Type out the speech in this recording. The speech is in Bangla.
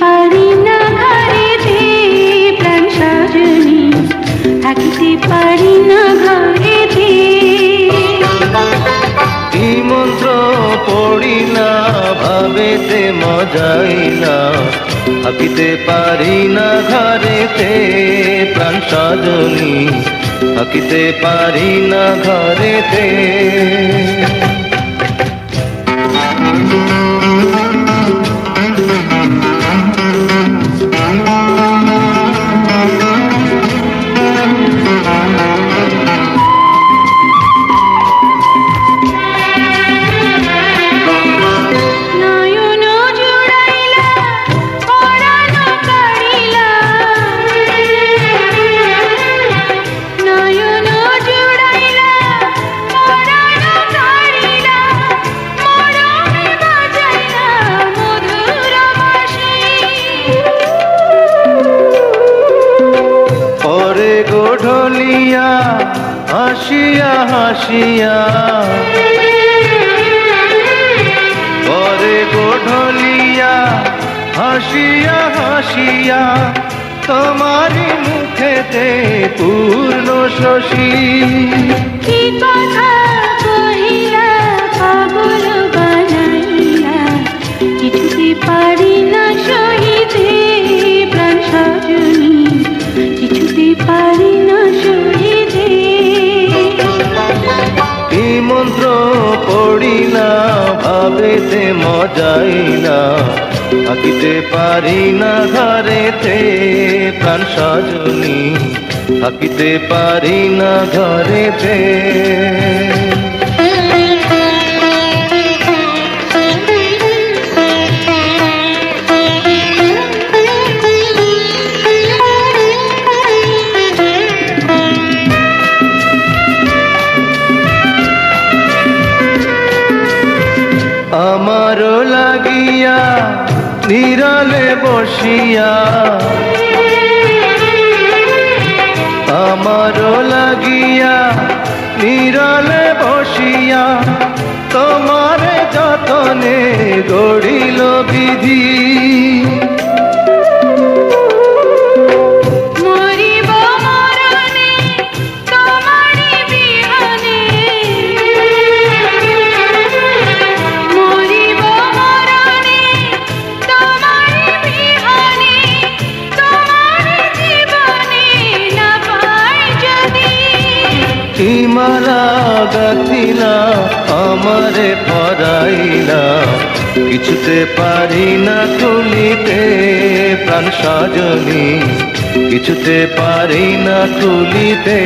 পারি না ঘরেতে প্রাণ সজনী। থাকিতে পারি না ঘরেতে কি মন্ত্র পড়ি না থাকিতে পারি না ঘরেতে থাকিতে পারি না ঘরেতে। পরে গোঢলিয়া হাসিয়া। হাসিয়া পরে গোঢলিয়া হাসিয়া হাসিয়া তোমারি মুখেতে পূর্ণ শশী। কি কথা কিছুতে পারি পড়ি না, ভাবেতে মজাই না। থাকিতে পারি না ঘরেতে, প্রাণ সজনী। থাকিতে পারি না ঘরেতে। আমারও লাগিয়া নিরালে বসিয়া। আমার লাগিয়া নিরালে বসিয়া তোমার যতনে গড়িল বিধি। হিমালা গাথিলা আমারে পরাইলা? কিছুতে পারি না তুলিতে প্রাণ সজনী। কিছুতে পারি না তুলিতে।